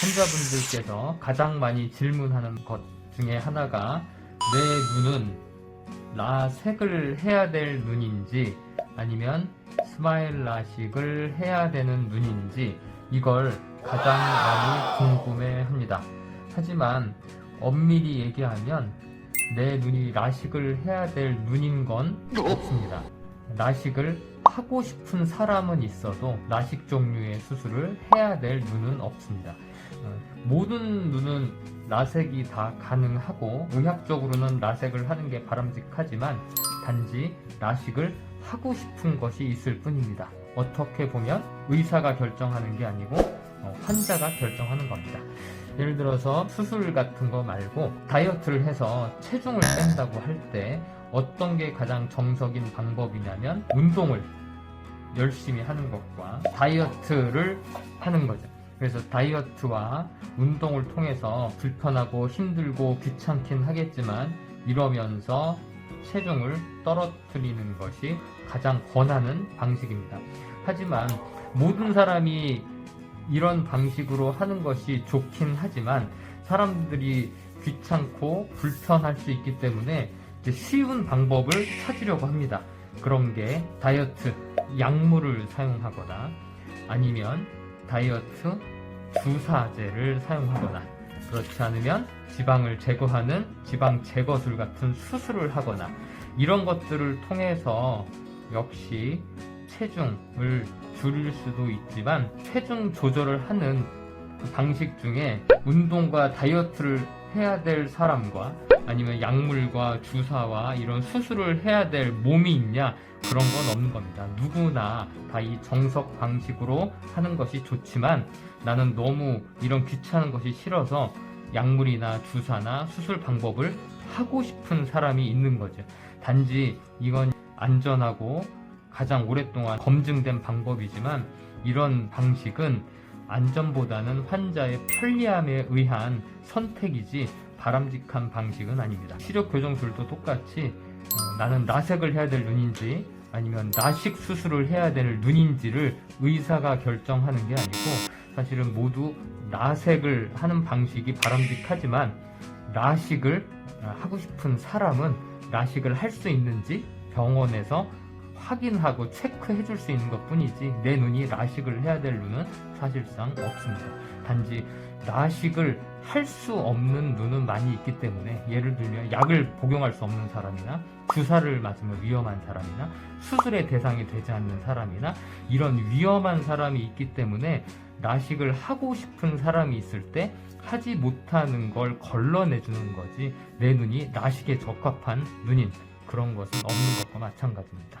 환자분들께서 가장 많이 질문하는 것 중에 하나가 내 눈은 라섹을 해야 될 눈인지 아니면 스마일 라식을 해야 되는 눈인지 이걸 가장 많이 궁금해 합니다. 하지만 엄밀히 얘기하면 내 눈이 라식을 해야 될 눈인 건 없습니다. 라식을 하고 싶은 사람은 있어도 라식 종류의 수술을 해야 될 눈은 없습니다. 어, 모든 눈은 라섹이 다 가능하고 의학적으로는 라섹을 하는 게 바람직하지만 단지 라식을 하고 싶은 것이 있을 뿐입니다. 어떻게 보면 의사가 결정하는 게 아니고 어, 환자가 결정하는 겁니다. 예를 들어서 수술 같은 거 말고 다이어트를 해서 체중을 뺀다고 할 때 어떤 게 가장 정석인 방법이냐면 운동을 열심히 하는 것과 다이어트를 하는 거죠. 그래서 다이어트와 운동을 통해서 불편하고 힘들고 귀찮긴 하겠지만 이러면서 체중을 떨어뜨리는 것이 가장 권하는 방식입니다. 하지만 모든 사람이 이런 방식으로 하는 것이 좋긴 하지만 사람들이 귀찮고 불편할 수 있기 때문에 쉬운 방법을 찾으려고 합니다. 그런 게 다이어트 약물을 사용하거나 아니면 다이어트 주사제를 사용하거나 그렇지 않으면 지방을 제거하는 지방 제거술 같은 수술을 하거나 이런 것들을 통해서 역시 체중을 줄일 수도 있지만 체중 조절을 하는 그 방식 중에 운동과 다이어트를 해야 될 사람과 아니면 약물과 주사와 이런 수술을 해야 될 몸이 있냐 그런 건 없는 겁니다. 누구나 다 이 정석 방식으로 하는 것이 좋지만 나는 너무 이런 귀찮은 것이 싫어서 약물이나 주사나 수술 방법을 하고 싶은 사람이 있는 거죠. 단지 이건 안전하고 가장 오랫동안 검증된 방법이지만 이런 방식은 안전보다는 환자의 편리함에 의한 선택이지 바람직한 방식은 아닙니다. 시력 교정술도 똑같이 어, 나는 라섹을 해야 될 눈인지 아니면 라식 수술을 해야 될 눈인지를 의사가 결정하는 게 아니고 사실은 모두 라섹을 하는 방식이 바람직하지만 라식을 어, 하고 싶은 사람은 라식을 할 수 있는지 병원에서 확인하고 체크해 줄 수 있는 것 뿐이지 내 눈이 라식을 해야 될 눈은 사실상 없습니다. 단지 라식을 할 수 없는 눈은 많이 있기 때문에 예를 들면 약을 복용할 수 없는 사람이나 주사를 맞으면 위험한 사람이나 수술의 대상이 되지 않는 사람이나 이런 위험한 사람이 있기 때문에 라식을 하고 싶은 사람이 있을 때 하지 못하는 걸 걸러내주는 거지 내 눈이 라식에 적합한 눈인 그런 것은 없는 것과 마찬가지입니다.